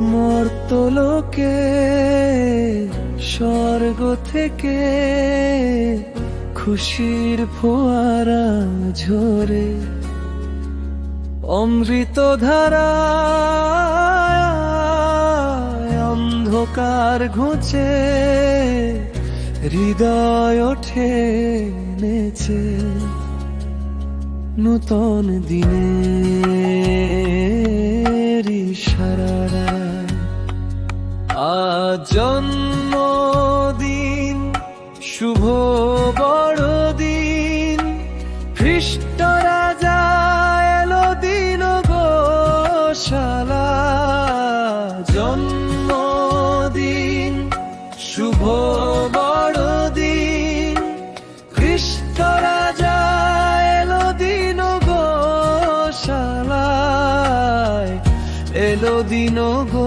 মর্তলোকে স্বর্গ থেকে খুশির ফোয়ারা ঝরে। অমৃত ধারা অন্ধকার ঘুচে, হৃদয় ওঠে নেচে নূতন দিনের জন্মদিন, শুভ বড়দিন খ্রিস্ট রাজা এলো দিন গোশালা জন্মদিন, শুভ বড়দিন খ্রিস্ট রাজা এলো দিন গোশালায় এলো দিন গোশালায়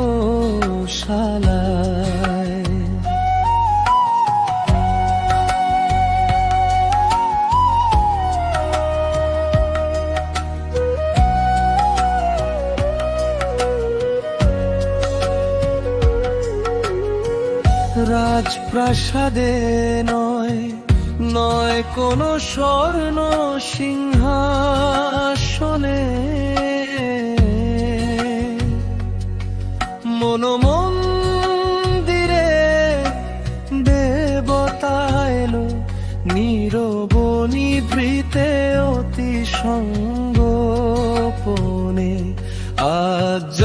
রাজপ্রাসাদে নয় নয় কোনো স্বর্ণ সিংহাসনে। মনোমন্দিরে দেবতা এলো নীরব নিভৃতে অতি সঙ্গোপনে। আজ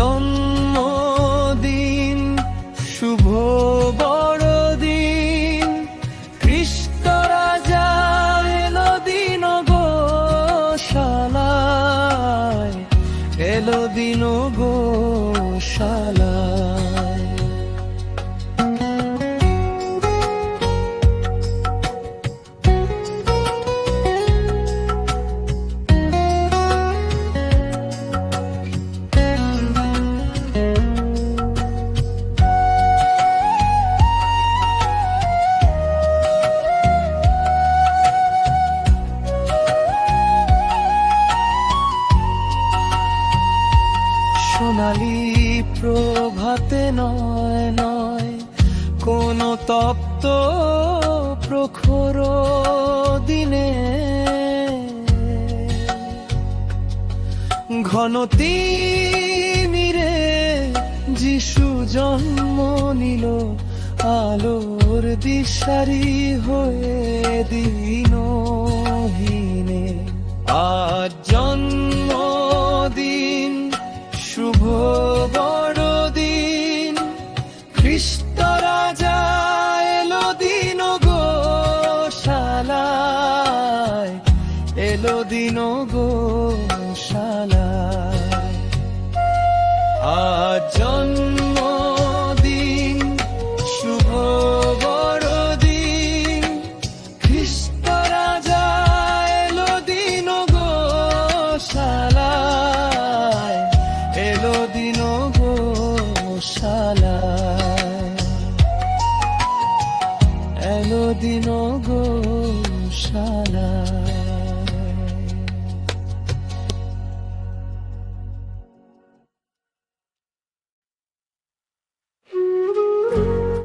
দিন গোশালায় প্রভাতে নয় নয় কোন তপ্ত প্রখর দিনে। ঘনতি নিরে যিশু জন্ম নিল, আলোর দিশারি হয়ে দিনহীনে আজ গোশালায় আজ শুভ বড়দিন, খ্রিস্ট রাজা এলো দিন গোশালায় এলো দিন গোশালায় এলো দিন গোশালায়